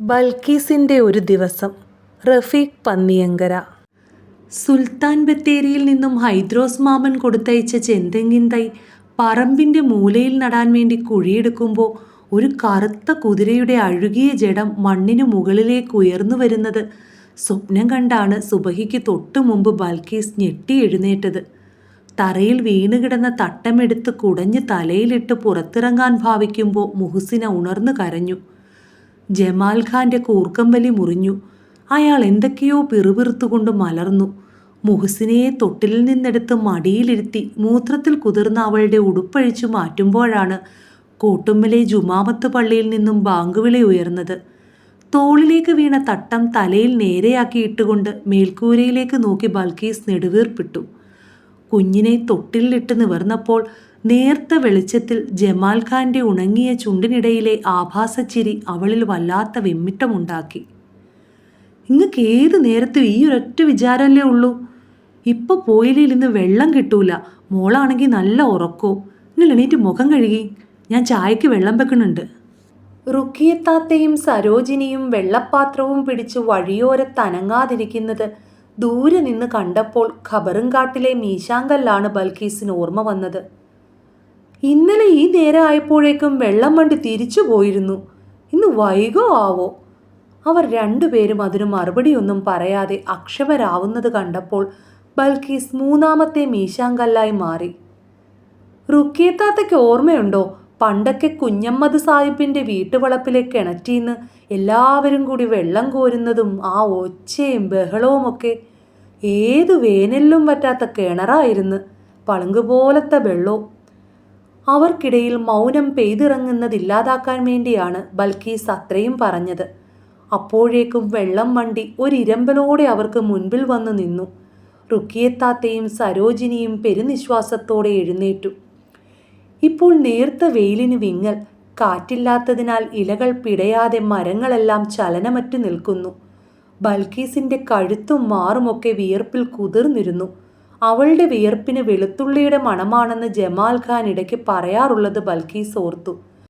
ബൽക്കീസിന്റെ ഒരു ദിവസം റഫീഖ് പന്നിയങ്കര. സുൽത്താൻ ബത്തേരിയിൽ നിന്നും ഹൈദ്രോസ് മാമൻ കൊടുത്തയച്ച ചെന്തെങ്ങിൻ തൈ പറമ്പിന്റെ മൂലയിൽ നടാൻ വേണ്ടി കുഴിയെടുക്കുമ്പോൾ ഒരു കറുത്ത കുതിരയുടെ അഴുകിയ ജഡം മണ്ണിനു മുകളിലേക്ക് ഉയർന്നു വരുന്നത് സ്വപ്നം കണ്ടാണ് സുബഹിക്ക് തൊട്ടു മുമ്പ് ബൽക്കീസ് ഞെട്ടി എഴുന്നേറ്റത്. തറയിൽ വീണുകിടന്ന തട്ടമെടുത്ത് കുടഞ്ഞ് തലയിലിട്ട് പുറത്തിറങ്ങാൻ ഭാവിക്കുമ്പോൾ മുഹുസിന ഉണർന്നു കരഞ്ഞു. ജമാൽ ഖാന്റെ കൂർക്കമ്പലി മുറിഞ്ഞു. അയാൾ എന്തൊക്കെയോ പിറുപിറുത്തുകൊണ്ട് മലർന്നു. മുഹസിനയെ തൊട്ടിലിൽ നിന്നെടുത്ത് മടിയിലിരുത്തി മൂത്രത്തിൽ കുതിർന്ന അവളുടെ ഉടുപ്പഴിച്ചു മാറ്റുമ്പോഴാണ് കോട്ടുമ്മലെ ജുമാമത്ത് പള്ളിയിൽ നിന്നും ബാങ്കുവിളി ഉയർന്നത്. തോളിലേക്ക് വീണ തട്ടം തലയിൽ നേരെയാക്കി ഇട്ടുകൊണ്ട് മേൽക്കൂരയിലേക്ക് നോക്കി ബൽക്കീസ് നെടുവീർപ്പിട്ടു. കുഞ്ഞിനെ തൊട്ടിലിട്ട് നിവർന്നപ്പോൾ നേർത്ത വെളിച്ചത്തിൽ ജമാൽ ഖാന്റെ ഉണങ്ങിയ ചുണ്ടിനിടയിലെ ആഭാസച്ചിരി അവളിൽ വല്ലാത്ത വെമ്മിട്ടമുണ്ടാക്കി. നിങ്ങൾക്ക് ഏത് നേരത്തും ഈ ഒരൊറ്റ വിചാരമല്ലേ ഉള്ളൂ? ഇപ്പൊ പോയില്ലിൽ നിന്ന് വെള്ളം കിട്ടൂല. മോളാണെങ്കിൽ നല്ല ഉറക്കോ? നിങ്ങൾ എണീറ്റ് മുഖം കഴുകി. ഞാൻ ചായക്ക് വെള്ളം വെക്കുന്നുണ്ട്. റുക്കിയത്താത്തയും സരോജിനിയും വെള്ളപ്പാത്രവും പിടിച്ച് വഴിയോരത്തനങ്ങാതിരിക്കുന്നത് ദൂരെ നിന്ന് കണ്ടപ്പോൾ ഖബറും കാട്ടിലെ മീശാങ്കല്ലാണ് ബൽക്കീസിന് ഓർമ്മ വന്നത്. ഇന്നലെ ഈ നേരം ആയപ്പോഴേക്കും വെള്ളം വണ്ടി തിരിച്ചു പോയിരുന്നു. ഇന്ന് വൈകോ ആവോ? അവർ രണ്ടുപേരും അതിന് മറുപടിയൊന്നും പറയാതെ അക്ഷമരാവുന്നത് കണ്ടപ്പോൾ ബൽക്കീസ് മൂന്നാമത്തെ മീശാങ്കല്ലായി മാറി. റുക്കിയത്താത്തയ്ക്ക് ഓർമ്മയുണ്ടോ? പണ്ടൊക്കെ കുഞ്ഞമ്മദ് സാഹിബിന്റെ വീട്ടുവളപ്പിലെ കിണറ്റീന്ന് എല്ലാവരും കൂടി വെള്ളം കോരുന്നതും ആ ഒച്ചയും ബഹളവുമൊക്കെ ഏതു വേനലിലും പറ്റാത്ത കിണറായിരുന്നു. പളുങ്ക് പോലത്തെ വെള്ളവും അവർക്കിടയിൽ മൗനം പെയ്തിറങ്ങുന്നതില്ലാതാക്കാൻ വേണ്ടിയാണ് ബൽക്കീസ് അത്രയും പറഞ്ഞത്. അപ്പോഴേക്കും വെള്ളം വണ്ടി ഒരിരമ്പലോടെ അവർക്ക് മുൻപിൽ വന്നു നിന്നു. റുക്കിയത്താത്തയും സരോജിനിയും പെരുനിശ്വാസത്തോടെ എഴുന്നേറ്റു. ഇപ്പോൾ നേർത്ത വെയിലിന് വിങ്ങൽ കാറ്റില്ലാത്തതിനാൽ ഇലകൾ പിടയാതെ മരങ്ങളെല്ലാം ചലനമറ്റു നിൽക്കുന്നു. ബൽക്കീസിന്റെ കഴുത്തും മാറുമൊക്കെ വിയർപ്പിൽ കുതിർന്നിരുന്നു. അവളുടെ വിയർപ്പിന് വെളുത്തുള്ളിയുടെ മണമാണെന്ന് ജമാൽ ഖാൻ ഇടയ്ക്ക് പറയാറുള്ളത് ബൽക്കീസ് ഓർത്തു